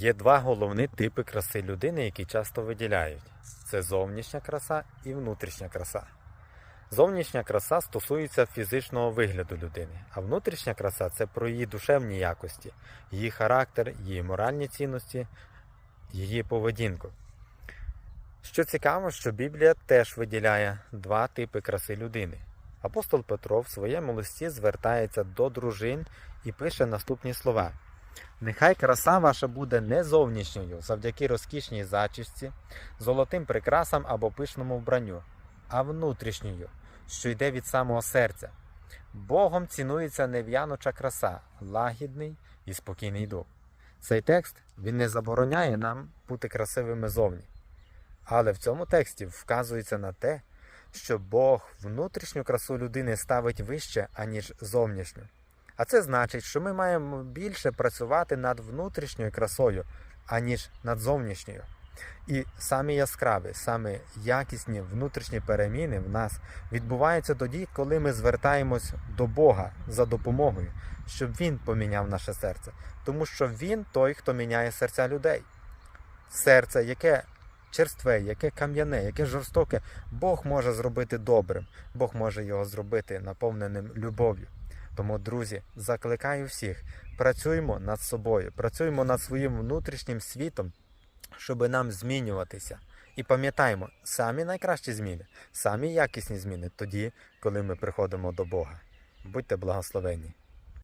Є два головні типи краси людини, які часто виділяють: це зовнішня краса і внутрішня краса. Зовнішня краса стосується фізичного вигляду людини, а внутрішня краса це про її душевні якості, її характер, її моральні цінності, її поведінку. Що цікаво, що Біблія теж виділяє два типи краси людини. Апостол Петро в своєму листі звертається до дружин і пише наступні слова. Нехай краса ваша буде не зовнішньою, завдяки розкішній зачісті, золотим прикрасам або пишному вбранню, а внутрішньою, що йде від самого серця. Богом цінується нев'яноча краса, лагідний і спокійний дух. Цей текст він не забороняє нам бути красивими зовні. Але в цьому тексті вказується на те, що Бог внутрішню красу людини ставить вище, аніж зовнішню. А це значить, що ми маємо більше працювати над внутрішньою красою, аніж над зовнішньою. І самі яскраві, самі якісні внутрішні переміни в нас відбуваються тоді, коли ми звертаємось до Бога за допомогою, щоб Він поміняв наше серце. Тому що Він той, хто міняє серця людей. Серце, яке черстве, яке кам'яне, яке жорстоке, Бог може зробити добрим, Бог може його зробити наповненим любов'ю. Тому, друзі, закликаю всіх, працюємо над собою, працюємо над своїм внутрішнім світом, щоб нам змінюватися. І пам'ятаємо, самі найкращі зміни, самі якісні зміни тоді, коли ми приходимо до Бога. Будьте благословені!